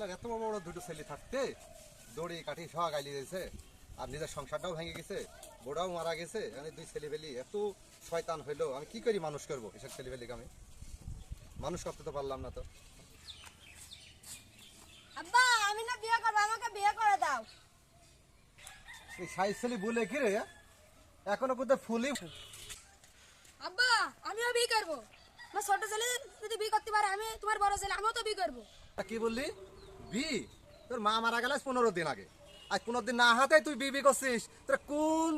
আপনার এত বড় বড় দুটো ছেলে থাকতে দড়ি কাঠি সহ গাইলি দিয়েছে। আর নিজের সংসারটাও ভেঙে গেছে বোড়াও মারা গেছে মানে দুই ছেলে ফেলি এত শয়তান হইল আমি কি করি মানুষ করব এসব ছেলে ফেলিকে আমি মানুষ করতে তো পারলাম না তো। আব্বা আমি না বিয়ে করব আমাকে বিয়ে করে দাও। এই সাইজ ছেলে বলে কি রে? এখনও কোথাও ফুলই আব্বা আমিও বিয়ে করব। আমার ছোট ছেলে যদি বিয়ে করতে পারে আমি তোমার বড় ছেলে আমিও তো বিয়ে করব। তা কি বললি? বি, তোর মা মারা গেল পনেরো দিন আগে। আজ পনেরো দিন না হাতে তুই বি বি করছিস। তোর কোন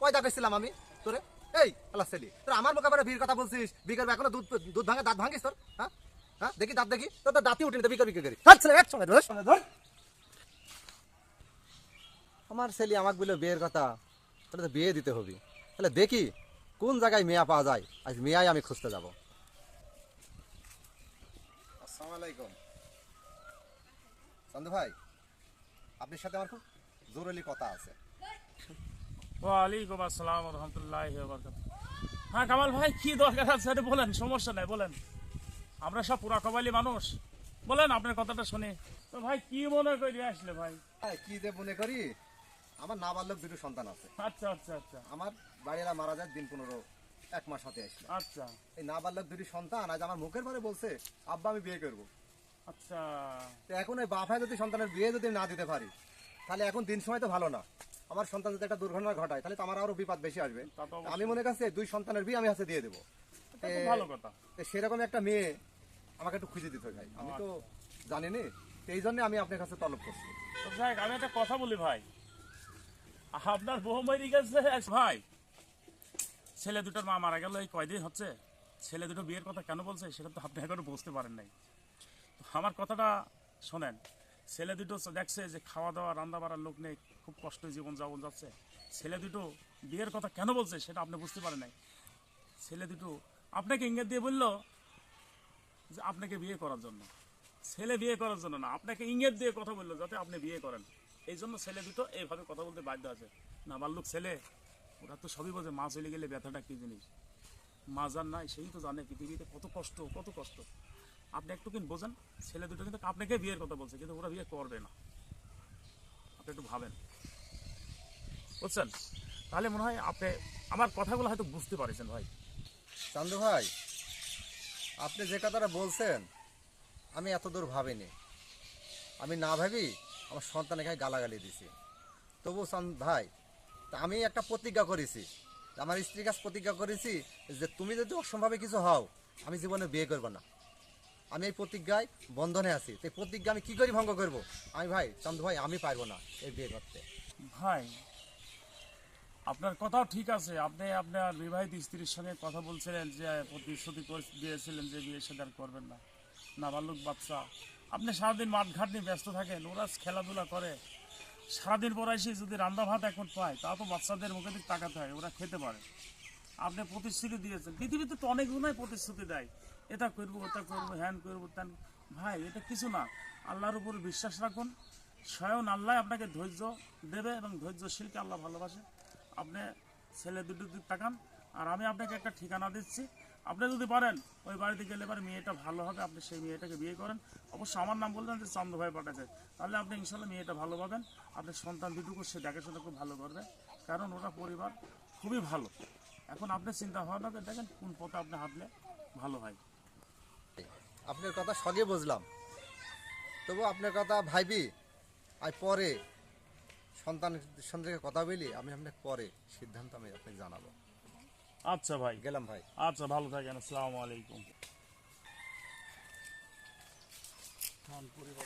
পয়দা পেয়েছিলাম আমি? তোরে? এই আল্লাহ সেলি তোর আমার মোকাবেলা বিয়ের কথা বলছিস? বি করবে এখনও দুধ দুধ ভাঙে, দাঁত ভাঙিস তোর? হ্যাঁ? হ্যাঁ? দেখি দাঁত দেখি। তোর তো দাঁতই উঠিনি তো বি করবি করি? হাত ছেলে, এক ধর সময় ধর। আমার ছেলে আমাকে বলল, বিয়ের কথা তাহলে তো বিয়ে দিতে হবে। তাহলে দেখি, কোন জায়গায় মেয়া পাওয়া যায়? আজ মেয়াই আমি খুঁজতে যাব। আসসালামু আলাইকুম। চন্দু ভাই আপনার সাথে আমার খুব জরুরি কথা আছে। ওয়ালাইকুম আসসালাম রহমতুল্লাহ হ্যাঁ কামাল ভাই কি দরকার আছে? বলেন সমস্যা নাই বলেন। আমরা সব পুরা কবালি মানুষ। বলেন আপনার কথাটা শুনে। তো ভাই কি মনে করি আসলে ভাই? কি যে মনে করি আমার নাবালক দুটো সন্তান আছে। আচ্ছা আচ্ছা আচ্ছা। আমার বাড়িরা মারা যায় দিন পনেরো এক মাস হাতে আসলো। আচ্ছা। এই নাবালক দুটি সন্তান আজ আমার মুখের পরে বলছে আব্বা আমি বিয়ে করব। আচ্ছা। তো এখন ওই বাফায় যদি সন্তানের বিয়ে যদি না দিতে পারি তাহলে এখন দিন সময় তো ভালো না। আমার সন্তান যদি একটা দুর্ঘটনা ঘটায় তাহলে তো আমার আরও বিপদ বেশি আসবে। আমি মনে করছি দুই সন্তানের বিয়ে আমি হাতে দিয়ে দেবো। ভালো কথা। সেরকম একটা মেয়ে আমাকে একটু খুঁজে দিতে ভাই। আমি তো জানি নি এই জন্য আমি আপনার কাছে তলব করছি। আমি একটা কথা বলি ভাই। আপনার বউ মরি গেছে ভাই ছেলে দুটোর মা মারা গেল এই কয়দিন হচ্ছে? ছেলে দুটো বিয়ের কথা কেন বলছে? সেটা তো আপনি এখনও বুঝতে পারেন নাই। আমার কথাটা শোনেন, ছেলে দুটো দেখছে যে খাওয়া দাওয়া, রান্না বাড়ার লোক নেই, খুব কষ্ট জীবন যাপন যাচ্ছে। ছেলে দুটো বিয়ের কথা কেন বলছে সেটা আপনি বুঝতে পারেন নাই। ছেলে দুটো আপনাকে ইঙ্গিত দিয়ে বলল যে আপনাকে বিয়ে করার জন্য। ছেলে বিয়ে করার জন্য না, আপনাকে ইঙ্গিত দিয়ে কথা বলল যাতে আপনি বিয়ে করেন। এই জন্য ছেলে দুটো এইভাবে কথা বলতে বাধ্য আছে। না বাল্যক ছেলে, ওরা তো সবই বোঝে, মা চলে গেলে ব্যথাটা কি জিনিস? মা যার নাই, সেই তো জানে পৃথিবীতে কত কষ্ট কত কষ্ট। আপনি একটু কিন্তু বোঝেন, ছেলে দুটো কিন্তু আপনাকে বিয়ের কথা বলছে, কিন্তু ওরা বিয়ে করবে না। আপনি একটু ভাবেন। বুঝছেন? তাহলে মনে হয় আপনি, আমার কথাগুলো হয়তো বুঝতে পারছেন ভাই। চান্দু ভাই, আপনি যে কথাটা বলছেন, আমি এত দূর ভাবিনি। আমি না ভাবি আমার সন্তানকে গালাগালি দিছি তবু ভাই, তা আমি একটা প্রতিজ্ঞা করেছি আমার স্ত্রীর কাছে প্রতিজ্ঞা করেছি যে তুমি যদি অসম্ভাবে কিছু হও, আমি জীবনে বিয়ে করব না। আমি এই প্রতিজ্ঞায় বন্ধনে আছি। তো প্রতিজ্ঞা আমি কি করে ভঙ্গ করব? আমি ভাই চান্দু ভাই, আমি পারব না এই বিয়ে করতে। ভাই, আপনার কথাও ঠিক আছে। আপনি আপনার বিবাহিত স্ত্রীর সঙ্গে কথা বলছিলেন যে, প্রতিশ্রুতি দিয়েছিলেন যে বিয়ে আর করবেন না। না নাবালক বাচ্চা। আপনি সারাদিন মাঠঘাট নিয়ে ব্যস্ত থাকেন, ওরা খেলাধুলা করে। সারাদিন পর এসে যদি রান্না ভাত এখন পায়, তা তো বাচ্চাদের মুখে দিকে তাকাতে হয়, ওরা খেতে পারে। আপনি প্রতিশ্রুতি দিয়েছেন। পৃথিবীতে তো অনেকগুলোই প্রতিশ্রুতি দেয়। এটা করব, ওটা করব, হ্যান করব তেন ভাই, এটা কিছু না। আল্লাহর উপর বিশ্বাস রাখুন। স্বয়ং আল্লাহ আপনাকে ধৈর্য দেবে এবং ধৈর্যশীলকে আল্লাহ ভালোবাসে। আপনি ছেলে দুটো দিক তাকান আর আমি আপনাকে একটা ঠিকানা দিচ্ছি। আপনি যদি পারেন, ওই বাড়িতে গেলে এবার মেয়েটা ভালো হবে, আপনি সেই মেয়েটাকে বিয়ে করেন। অবশ্য আমার নাম বললেন যে চন্দ্র ভাই পাঠাচ্ছে তাহলে আপনি ইনশাল্লাহ মেয়েটা ভালো পাবেন। আপনার সন্তান দুটুকু সে দেখাশোনা খুব ভালো করবে। কারণ ওরা পরিবার খুবই ভালো। এখন আপনি চিন্তা ভাবনা দেখেন কোন পথে আপনি হাঁটলে ভালো হয়। আপনার কথা সগে বুঝলাম। তবু আপনার কথা ভাইবি আর পরে সন্তান সন্তানকে কথা বলি আমি আপনাকে পরে সিদ্ধান্ত আমি আপনাকে জানাব। আচ্ছা ভাই। গেলাম ভাই। আচ্ছা ভালো থাকেন আসসালামু আলাইকুম।